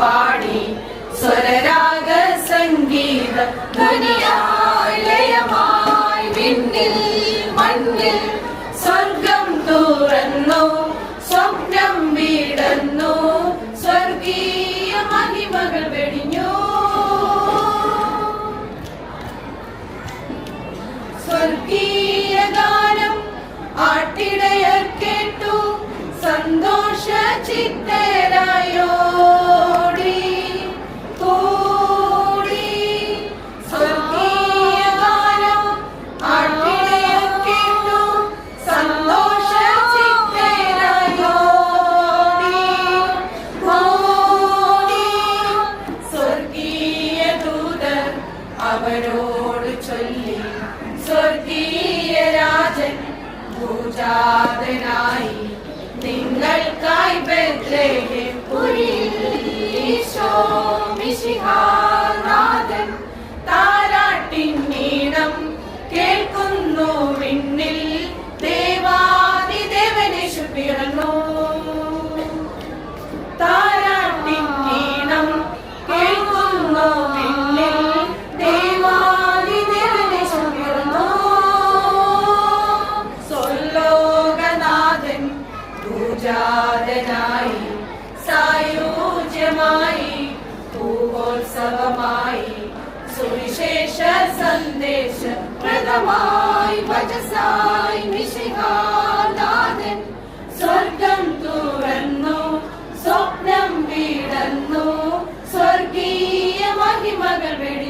പാടി. സ്വരരാഗ സംഗീത ധ്വനിയാലയമായി വിണ്ണിൽ മണ്ണിൽ സ്വർഗം തുറന്നു സ്വപ്നം വീടന്നു സ്വർഗീയ മഹിമകൾ വെടിഞ്ഞു. സ്വർഗീയ ഗാനം ആട്ടിടയർ അവരോട് ചൊല്ലി സ്വർഗീയ രാജൻ ഭൂജാതനായി. പൂവോത്സവമായി സുവിശേഷ സന്ദേശ പ്രദമായി വചസായി മിശിഹാനാഥൻ സ്വർഗം തുറന്നു സ്വപ്നം വീടന്നു സ്വർഗീയ മഹിമകൾ വെടിഞ്ഞു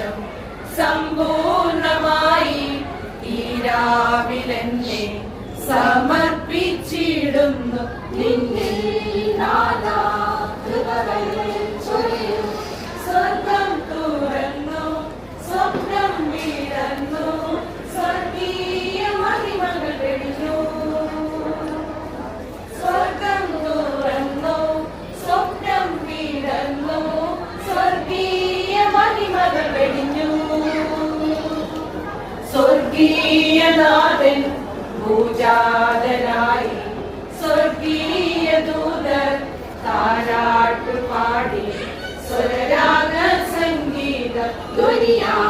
സമക്ഷം സമ്പൂർണമായി ഈ രാവിലെന്നെ സമർപ്പിച്ചിടുന്നു നിന്നിൽ പൂജാതനായി സ്വർഗീയ ദൂതർ താരാട്ട് പാടി സ്വരരാഗ സംഗീത ലയമായി